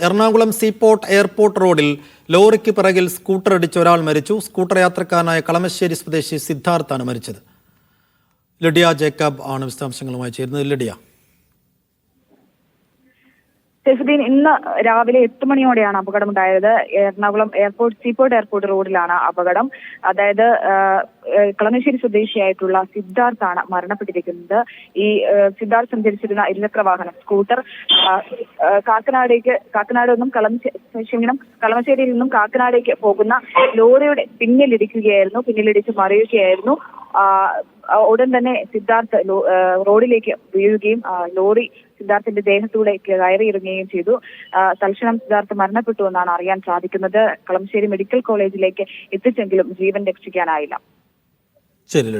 Ernakulam seaport airport റോഡിൽ ലോറിക്ക് പിറകിൽ scooter ഇടിച്ച് ഒരാൾ മരിച്ചു. സ്കൂട്ടർ യാത്രക്കാരനായ കളമശ്ശേരി സ്വദേശി സിദ്ധാർത്ഥാണ് മരിച്ചത്. ലിഡിയ ജേക്കബ് ആണ് വിശദാംശങ്ങളുമായി ചേരുന്നത്. ലിഡിയ. സെഫുദ്ദീൻ ഇന്ന് രാവിലെ എട്ട് മണിയോടെയാണ് അപകടമുണ്ടായത്. എറണാകുളം എയർപോർട്ട് സീപോർട്ട് എയർപോർട്ട് റോഡിലാണ് അപകടം. അതായത് കളമശ്ശേരി സ്വദേശിയായിട്ടുള്ള സിദ്ധാർത്ഥാണ് മരണപ്പെട്ടിരിക്കുന്നത്. ഈ സിദ്ധാർത്ഥ് സഞ്ചരിച്ചിരുന്ന ഇരുചക്ര വാഹനം സ്കൂട്ടർ കാക്കനാടേക്ക് കാക്കനാട് നിന്നും ക്ഷമിക്കണം കളമശ്ശേരിയിൽ നിന്നും കാക്കനാടേക്ക് പോകുന്ന ലോറിയുടെ പിന്നിലിടിക്കുകയായിരുന്നു. പിന്നിലിടിച്ച് മറിയുകയായിരുന്നു. ഉടൻ തന്നെ സിദ്ധാർത്ഥ് റോഡിലേക്ക് വീഴുകയും ലോറി സിദ്ധാർത്ഥിന്റെ ദേഹത്തൂടെ കയറിയിറങ്ങുകയും ചെയ്തു. തൽക്ഷണം സിദ്ധാർത്ഥ് മരണപ്പെട്ടു എന്നാണ് അറിയാൻ സാധിക്കുന്നത്. കളമശ്ശേരി മെഡിക്കൽ കോളേജിലേക്ക് എത്തിച്ചെങ്കിലും ജീവൻ രക്ഷിക്കാനായില്ല. ശരി